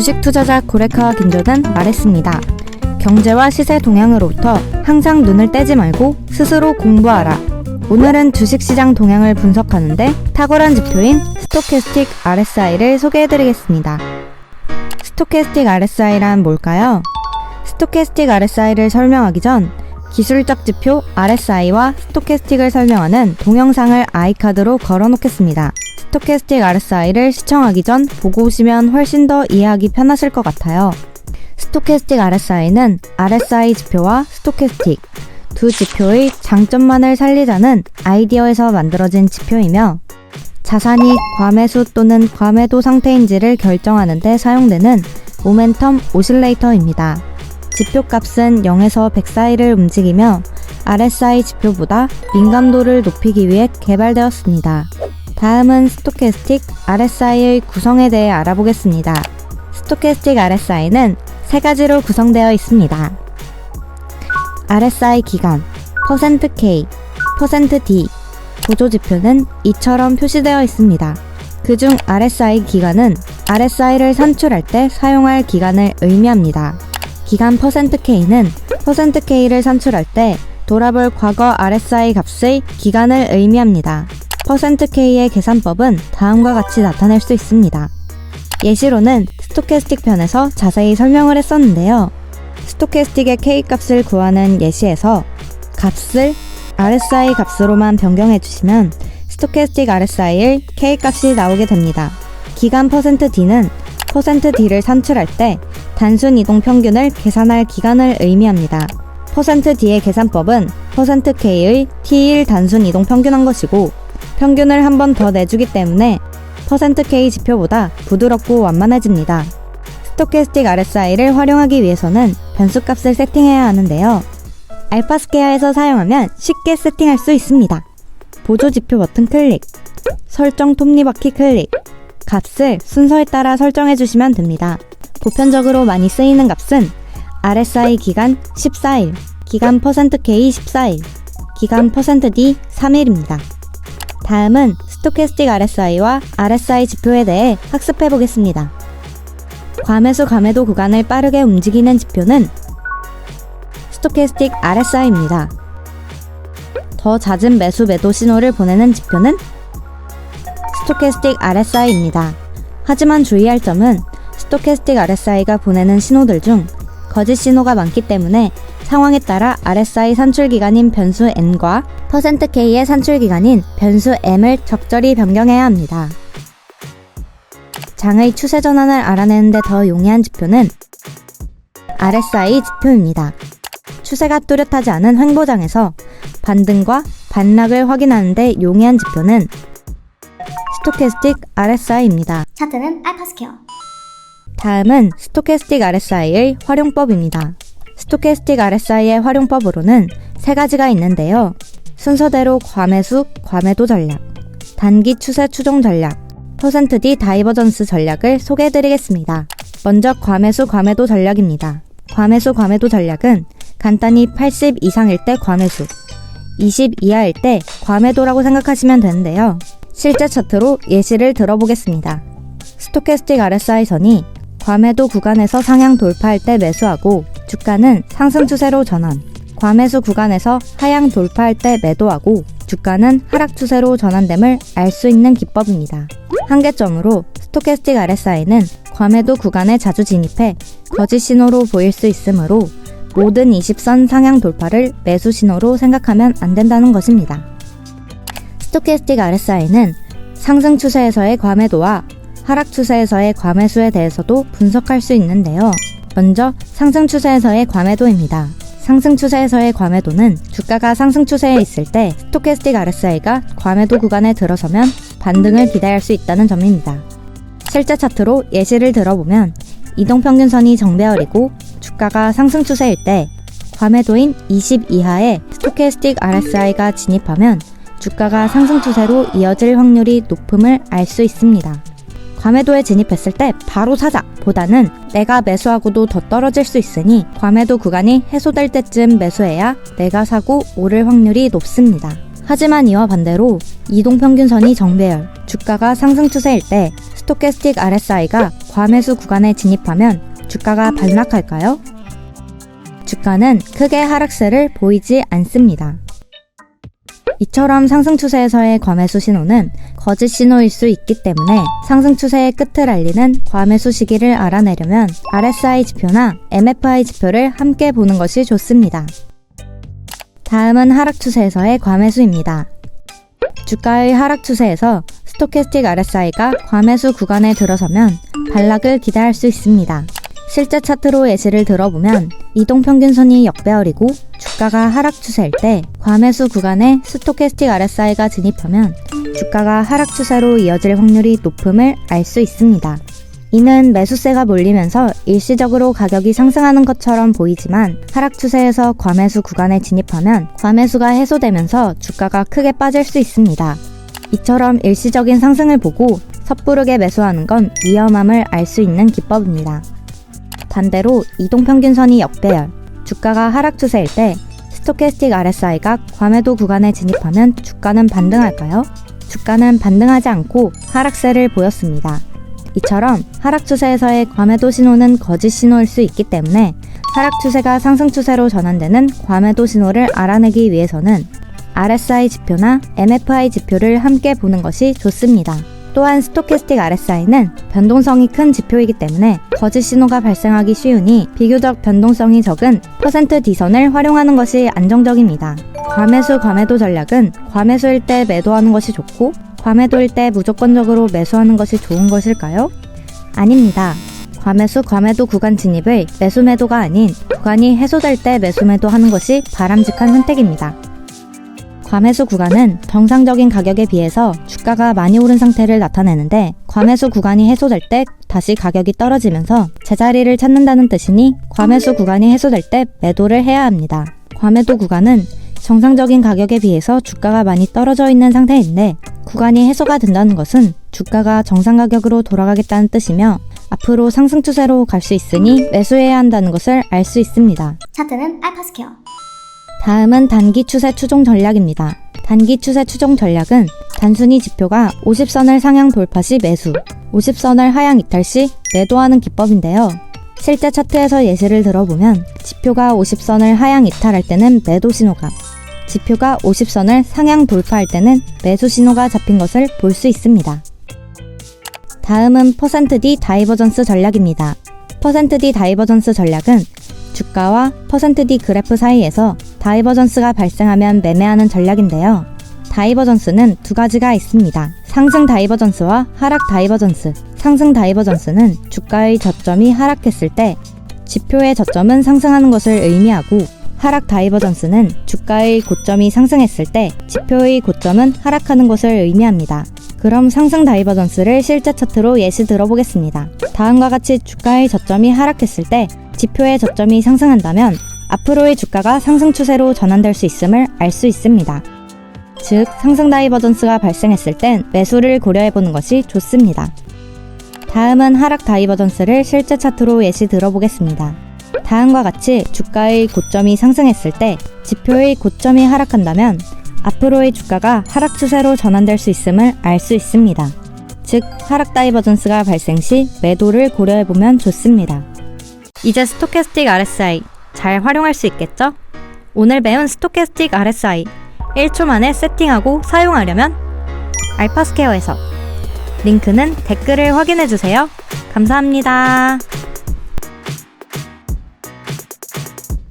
주식 투자자 고레카와 김조는 말했습니다. 경제와 시세 동향으로부터 항상 눈을 떼지 말고 스스로 공부하라. 오늘은 주식시장 동향을 분석하는데 탁월한 지표인 스토캐스틱 RSI를 소개해드리겠습니다. 스토캐스틱 RSI란 뭘까요? 스토캐스틱 RSI를 설명하기 전 기술적 지표 RSI와 스토캐스틱을 설명하는 동영상을 아이카드로 걸어놓겠습니다. 스토캐스틱 RSI를 시청하기 전 보고 오시면 훨씬 더 이해하기 편하실 것 같아요. 스토캐스틱 RSI는 RSI 지표와 스토캐스틱 두 지표의 장점만을 살리자는 아이디어에서 만들어진 지표이며 자산이 과매수 또는 과매도 상태인지를 결정하는 데 사용되는 모멘텀 오실레이터입니다. 지표값은 0에서 100 사이를 움직이며 RSI 지표보다 민감도를 높이기 위해 개발되었습니다. 다음은 스토캐스틱 RSI의 구성에 대해 알아보겠습니다. 스토캐스틱 RSI는 세 가지로 구성되어 있습니다. RSI 기간, %K, %D, 보조 지표는 이처럼 표시되어 있습니다. 그중 RSI 기간은 RSI를 산출할 때 사용할 기간을 의미합니다. 기간 %K는 %K를 산출할 때 돌아볼 과거 RSI 값의 기간을 의미합니다. %K의 계산법은 다음과 같이 나타낼 수 있습니다. 예시로는 스토캐스틱 편에서 자세히 설명을 했었는데요. 스토캐스틱의 K 값을 구하는 예시에서 값을 RSI 값으로만 변경해 주시면 스토캐스틱 RSI의 K 값이 나오게 됩니다. 기간 %D는 %D를 산출할 때 단순 이동 평균을 계산할 기간을 의미합니다. %D의 계산법은 %K의 T1 단순 이동 평균한 것이고 평균을 한 번 더 내주기 때문에 %K 지표보다 부드럽고 완만해집니다. 스토캐스틱 RSI를 활용하기 위해서는 변수값을 세팅해야 하는데요. 알파스케어에서 사용하면 쉽게 세팅할 수 있습니다. 보조 지표 버튼 클릭, 설정 톱니바퀴 클릭, 값을 순서에 따라 설정해 주시면 됩니다. 보편적으로 많이 쓰이는 값은 RSI 기간 14일, 기간 %K 14일, 기간 %D 3일입니다. 다음은 스토캐스틱 RSI와 RSI 지표에 대해 학습해 보겠습니다. 과매수 과매도 구간을 빠르게 움직이는 지표는 스토캐스틱 RSI입니다. 더 잦은 매수 매도 신호를 보내는 지표는 스토캐스틱 RSI입니다. 하지만 주의할 점은 스토캐스틱 RSI가 보내는 신호들 중 거짓 신호가 많기 때문에 상황에 따라 RSI 산출 기간인 변수 n과 %k의 산출 기간인 변수 m을 적절히 변경해야 합니다. 장의 추세 전환을 알아내는데 더 용이한 지표는 RSI 지표입니다. 추세가 뚜렷하지 않은 횡보장에서 반등과 반락을 확인하는데 용이한 지표는 스토캐스틱 RSI입니다. 차트는 알파스퀘어. 다음은 스토캐스틱 RSI의 활용법입니다. 스토캐스틱 RSI의 활용법으로는 세 가지가 있는데요. 순서대로 과매수, 과매도 전략, 단기 추세 추종 전략, %D 다이버전스 전략을 소개해드리겠습니다. 먼저 과매수, 과매도 전략입니다. 과매수, 과매도 전략은 간단히 80 이상일 때 과매수, 20 이하일 때 과매도라고 생각하시면 되는데요. 실제 차트로 예시를 들어보겠습니다. 스토캐스틱 RSI 선이 과매도 구간에서 상향 돌파할 때 매수하고 주가는 상승 추세로 전환. 과매수 구간에서 하향 돌파할 때 매도하고 주가는 하락 추세로 전환됨을 알 수 있는 기법입니다. 한계점으로 스토캐스틱 RSI는 과매도 구간에 자주 진입해 거짓 신호로 보일 수 있으므로 모든 20선 상향 돌파를 매수 신호로 생각하면 안 된다는 것입니다. 스토캐스틱 RSI는 상승 추세에서의 과매도와 하락 추세에서의 과매수에 대해서도 분석할 수 있는데요. 먼저 상승 추세에서의 과매도입니다. 상승 추세에서의 과매도는 주가가 상승 추세에 있을 때 스토캐스틱 RSI가 과매도 구간에 들어서면 반등을 기대할 수 있다는 점입니다. 실제 차트로 예시를 들어보면 이동평균선이 정배열이고 주가가 상승 추세일 때 과매도인 20 이하의 스토캐스틱 RSI가 진입하면 주가가 상승 추세로 이어질 확률이 높음을 알 수 있습니다. 과매도에 진입했을 때 바로 사자 보다는 내가 매수하고도 더 떨어질 수 있으니 과매도 구간이 해소될 때쯤 매수해야 내가 사고 오를 확률이 높습니다. 하지만 이와 반대로 이동평균선이 정배열, 주가가 상승 추세일 때 스토캐스틱 RSI가 과매수 구간에 진입하면 주가가 반락할까요? 주가는 크게 하락세를 보이지 않습니다. 이처럼 상승 추세에서의 과매수 신호는 거짓 신호일 수 있기 때문에 상승 추세의 끝을 알리는 과매수 시기를 알아내려면 RSI 지표나 MFI 지표를 함께 보는 것이 좋습니다. 다음은 하락 추세에서의 과매수입니다. 주가의 하락 추세에서 스토캐스틱 RSI가 과매수 구간에 들어서면 반락을 기대할 수 있습니다. 실제 차트로 예시를 들어보면 이동평균선이 역배열이고 주가가 하락 추세일 때 과매수 구간에 스토캐스틱 RSI가 진입하면 주가가 하락 추세로 이어질 확률이 높음을 알 수 있습니다. 이는 매수세가 몰리면서 일시적으로 가격이 상승하는 것처럼 보이지만 하락 추세에서 과매수 구간에 진입하면 과매수가 해소되면서 주가가 크게 빠질 수 있습니다. 이처럼 일시적인 상승을 보고 섣부르게 매수하는 건 위험함을 알 수 있는 기법입니다. 반대로 이동평균선이 역배열, 주가가 하락 추세일 때 스토캐스틱 RSI가 과매도 구간에 진입하면 주가는 반등할까요? 주가는 반등하지 않고 하락세를 보였습니다. 이처럼 하락 추세에서의 과매도 신호는 거짓 신호일 수 있기 때문에 하락 추세가 상승 추세로 전환되는 과매도 신호를 알아내기 위해서는 RSI 지표나 MFI 지표를 함께 보는 것이 좋습니다. 또한 스토캐스틱 RSI는 변동성이 큰 지표이기 때문에 거짓 신호가 발생하기 쉬우니 비교적 변동성이 적은 퍼센트 D선을 활용하는 것이 안정적입니다. 과매수 과매도 전략은 과매수일 때 매도하는 것이 좋고 과매도일 때 무조건적으로 매수하는 것이 좋은 것일까요? 아닙니다. 과매수 과매도 구간 진입을 매수 매도가 아닌 구간이 해소될 때 매수 매도 하는 것이 바람직한 선택입니다. 과매수 구간은 정상적인 가격에 비해서 주가가 많이 오른 상태를 나타내는데 과매수 구간이 해소될 때 다시 가격이 떨어지면서 제자리를 찾는다는 뜻이니 과매수 구간이 해소될 때 매도를 해야 합니다. 과매도 구간은 정상적인 가격에 비해서 주가가 많이 떨어져 있는 상태인데 구간이 해소가 된다는 것은 주가가 정상 가격으로 돌아가겠다는 뜻이며 앞으로 상승 추세로 갈 수 있으니 매수해야 한다는 것을 알 수 있습니다. 차트는 알파스퀘어. 다음은 단기 추세 추종 전략입니다. 단기 추세 추종 전략은 단순히 지표가 50선을 상향 돌파 시 매수, 50선을 하향 이탈 시 매도하는 기법인데요. 실제 차트에서 예시를 들어보면 지표가 50선을 하향 이탈할 때는 매도 신호가, 지표가 50선을 상향 돌파할 때는 매수 신호가 잡힌 것을 볼 수 있습니다. 다음은 %D 다이버전스 전략입니다. %D 다이버전스 전략은 주가와 %D 그래프 사이에서 다이버전스가 발생하면 매매하는 전략인데요. 다이버전스는 두 가지가 있습니다. 상승 다이버전스와 하락 다이버전스. 상승 다이버전스는 주가의 저점이 하락했을 때 지표의 저점은 상승하는 것을 의미하고 하락 다이버전스는 주가의 고점이 상승했을 때 지표의 고점은 하락하는 것을 의미합니다. 그럼 상승 다이버전스를 실제 차트로 예시 들어보겠습니다. 다음과 같이 주가의 저점이 하락했을 때 지표의 저점이 상승한다면 앞으로의 주가가 상승 추세로 전환될 수 있음을 알 수 있습니다. 즉, 상승 다이버전스가 발생했을 땐 매수를 고려해보는 것이 좋습니다. 다음은 하락 다이버전스를 실제 차트로 예시 들어보겠습니다. 다음과 같이 주가의 고점이 상승했을 때 지표의 고점이 하락한다면 앞으로의 주가가 하락 추세로 전환될 수 있음을 알 수 있습니다. 즉, 하락 다이버전스가 발생 시 매도를 고려해보면 좋습니다. 이제 스토캐스틱 RSI 잘 활용할 수 있겠죠? 오늘 배운 스토캐스틱 RSI 1초 만에 세팅하고 사용하려면 알파스퀘어에서 링크는 댓글을 확인해주세요. 감사합니다.